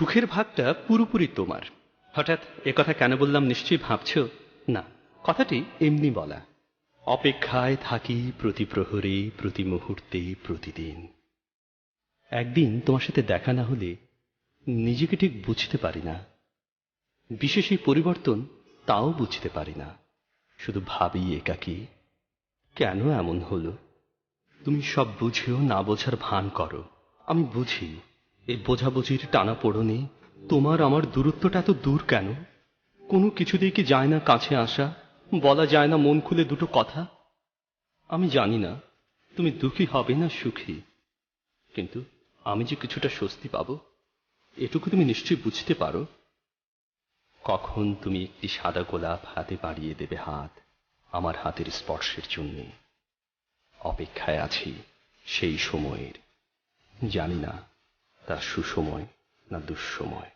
সুখের ভাগটা পুরোপুরি তোমার। হঠাৎ কথা কেন বললাম নিশ্চয়ই ভাবছ? না, কথাটি এমনি বলা। অপেক্ষায় থাকি প্রতি প্রহরে, প্রতি মুহূর্তে, প্রতিদিন। একদিন তোমার সাথে দেখা না হলে নিজেকে ঠিক বুঝতে পারি না। বিশেষ এই পরিবর্তন তাও বুঝতে পারি না। শুধু ভাবি একাকী, কেন এমন হলো? তুমি সব বুঝেও না বোঝার ভান করো। আমি বুঝি। এই বোঝাবুঝির টানা পড়নে, তোমার আমার দূরত্বটা এত দূর কেন? কোনো কিছুতেই কি যায় না কাছে আসা? বলা যায় না মন খুলে দুটো কথা? আমি জানি না, তুমি দুঃখী হবে না সুখী। কিন্তু আমি যে কিছুটা স্বস্তি পাবো, এটুকু তুমি নিশ্চয়ই বুঝতে পারো। কখন তুমি একটি সাদা গোলাপ হাতে বাড়িয়ে দেবে হাত আমার হাতের স্পর্শের জন্যে? অপেক্ষায় আছি সেই সময়ের। জানি না তা সুসময় না দুঃসময়।